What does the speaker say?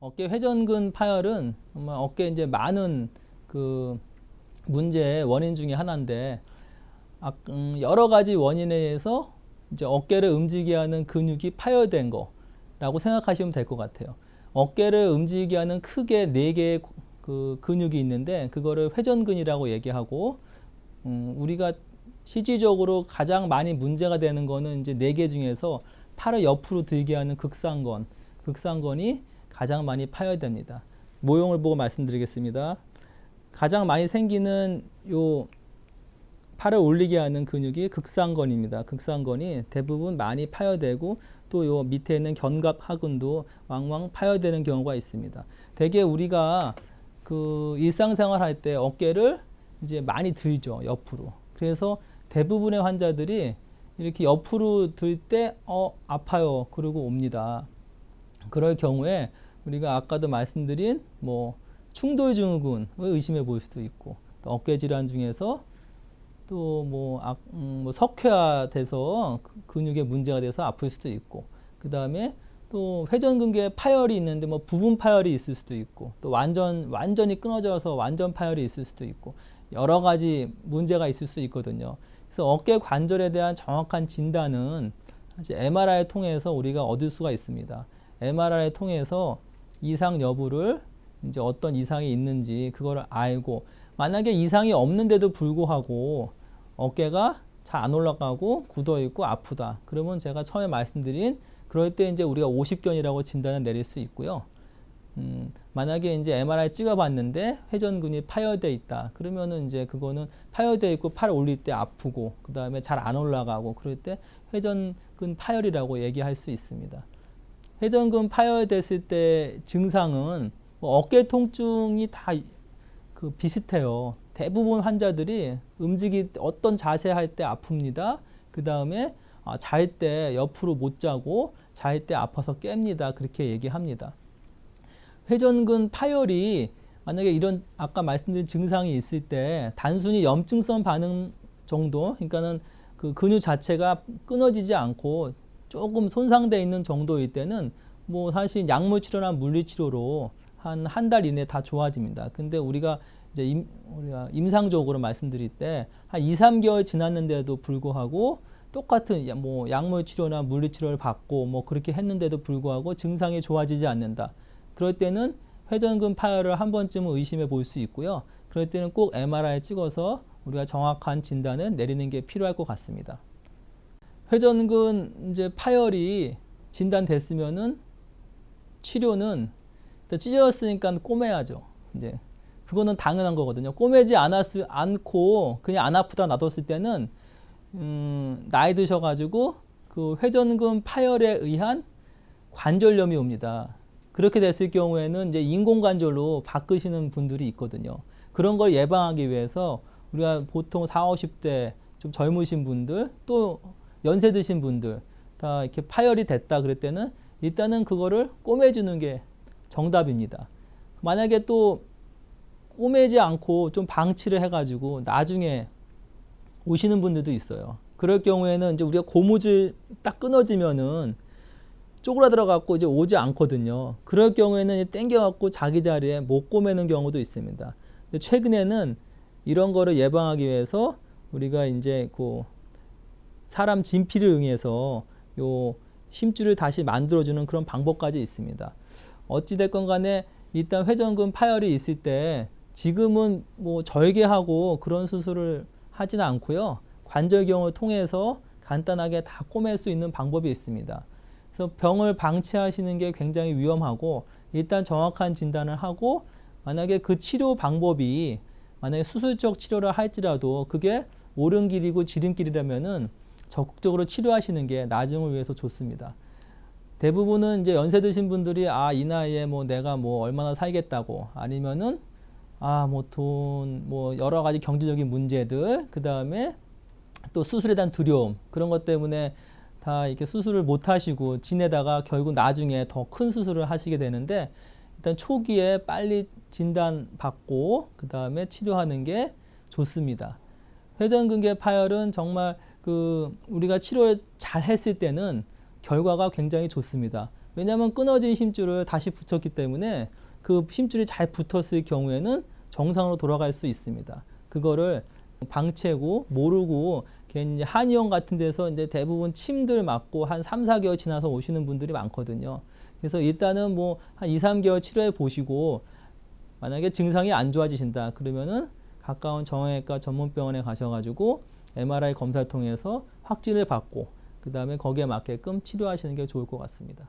어깨 회전근 파열은 어깨 이제 많은 그 문제의 원인 중에 하나인데 아, 음, 여러 가지 원인에 의해서 이제 어깨를 움직이게 하는 근육이 파열된 거라고 생각하시면 될 것 같아요. 어깨를 움직이게 하는 크게 네 개의 그 근육이 있는데 그거를 회전근이라고 얘기하고 음, 우리가 실질적으로 가장 많이 문제가 되는 거는 이제 네 개 중에서 팔을 옆으로 들게 하는 극상건, 극상건이 가장 많이 파열됩니다. 모형을 보고 말씀드리겠습니다. 가장 많이 생기는 요 팔을 올리게 하는 근육이 극상건입니다. 극상건이 대부분 많이 파열되고 또 요 밑에 있는 견갑 하근도 왕왕 파열되는 경우가 있습니다. 대개 우리가 그 일상생활 할 때 어깨를 이제 많이 들죠 옆으로. 그래서 대부분의 환자들이 이렇게 옆으로 들 때 어 아파요 그러고 옵니다. 그럴 경우에 우리가 아까도 말씀드린 뭐 충돌 증후군을 의심해 볼 수도 있고 또 어깨 질환 중에서 또뭐 아, 음, 뭐 석회화돼서 그- 근육에 문제가 돼서 아플 수도 있고 그 다음에 또 회전근개 파열이 있는데 뭐 부분 파열이 있을 수도 있고 또 완전 완전히 끊어져서 완전 파열이 있을 수도 있고 여러 가지 문제가 있을 수 있거든요. 그래서 어깨 관절에 대한 정확한 진단은 사실 MRI 통해서 우리가 얻을 수가 있습니다. MRI 통해서 이상 여부를 이제 어떤 이상이 있는지 그거를 알고 만약에 이상이 없는데도 불구하고 어깨가 잘 안 올라가고 굳어 있고 아프다. 그러면 제가 처음에 말씀드린 그럴 때 이제 우리가 50견이라고 진단을 내릴 수 있고요. 음, 만약에 이제 MRI 찍어봤는데 회전근이 파열돼 있다. 그러면은 이제 그거는 파열돼 있고 팔 올릴 때 아프고 그 다음에 잘 안 올라가고 그럴 때 회전근 파열이라고 얘기할 수 있습니다. 회전근 파열됐을 때 증상은 뭐 어깨 통증이 다 그 비슷해요. 대부분 환자들이 움직이 어떤 자세 할 때 아픕니다. 그 다음에 아, 잘때 옆으로 못 자고 잘 때 아파서 깹니다. 그렇게 얘기합니다. 회전근 파열이 만약에 이런 아까 말씀드린 증상이 있을 때 단순히 염증성 반응 정도, 그러니까는 그 근육 자체가 끊어지지 않고 조금 손상돼 있는 정도일 때는 뭐 사실 약물 치료나 물리 치료로 한 한 달 이내 다 좋아집니다. 근데 우리가 이제 임, 우리가 임상적으로 말씀드릴 때 한 2, 3개월 지났는데도 불구하고 똑같은 야- 뭐 약물 치료나 물리 치료를 받고 뭐 그렇게 했는데도 불구하고 증상이 좋아지지 않는다. 그럴 때는 회전근 파열을 한 번쯤은 의심해 볼 수 있고요. 그럴 때는 꼭 MRI 찍어서 우리가 정확한 진단을 내리는 게 필요할 것 같습니다. 회전근 이제 파열이 진단됐으면은 치료는 찢어졌으니까 꼬매야죠. 이제 그거는 당연한 거거든요. 꼬매지 않았을 않고 그냥 안 아프다 놔뒀을 때는 음, 나이 드셔가지고 그 회전근 파열에 의한 관절염이 옵니다. 그렇게 됐을 경우에는 이제 인공관절로 바꾸시는 분들이 있거든요. 그런 걸 예방하기 위해서 우리가 보통 40, 50대 좀 젊으신 분들 또 연세 드신 분들 다 이렇게 파열이 됐다 그럴 때는 일단은 그거를 꼬매주는 게 정답입니다. 만약에 또 꼬매지 않고 좀 방치를 해가지고 나중에 오시는 분들도 있어요. 그럴 경우에는 이제 우리가 고무줄 딱 끊어지면은 쪼그라들어 갖고 이제 오지 않거든요. 그럴 경우에는 땡겨 갖고 자기 자리에 못 꼬매는 경우도 있습니다. 근데 최근에는 이런 거를 예방하기 위해서 우리가 이제 그 사람 진피를 응해서 요 심줄을 다시 만들어주는 그런 방법까지 있습니다. 어찌됐건 간에 일단 회전근 파열이 있을 때 지금은 뭐 절개하고 그런 수술을 하지는 않고요. 관절경을 통해서 간단하게 다 꼬맬 수 있는 방법이 있습니다. 그래서 병을 방치하시는 게 굉장히 위험하고 일단 정확한 진단을 하고 만약에 그 치료 방법이 만약에 수술적 치료를 할지라도 그게 옳은 길이고 지름길이라면은 적극적으로 치료하시는 게 나중을 위해서 좋습니다. 대부분은 이제 연세 드신 분들이 아 이 나이에 뭐 내가 뭐 얼마나 살겠다고 아니면은 아 뭐돈뭐 여러 가지 경제적인 문제들 그 다음에 또 수술에 대한 두려움 그런 것 때문에 다 이렇게 수술을 못 하시고 지내다가 결국 나중에 더 큰 수술을 하시게 되는데 일단 초기에 빨리 진단 받고 그 다음에 치료하는 게 좋습니다. 회전근개 파열은 정말 그 우리가 치료를 잘 했을 때는 결과가 굉장히 좋습니다. 왜냐하면 끊어진 심줄을 다시 붙였기 때문에 그 심줄이 잘 붙었을 경우에는 정상으로 돌아갈 수 있습니다. 그거를 방치고 모르고 괜히 한의원 같은 데서 이제 대부분 침들 맞고 한 3, 4개월 지나서 오시는 분들이 많거든요. 그래서 일단은 뭐 한 2, 3개월 치료해 보시고 만약에 증상이 안 좋아지신다 그러면은 가까운 정형외과 전문병원에 가셔가지고 MRI 검사를 통해서 확진을 받고 그 다음에 거기에 맞게끔 치료하시는 게 좋을 것 같습니다.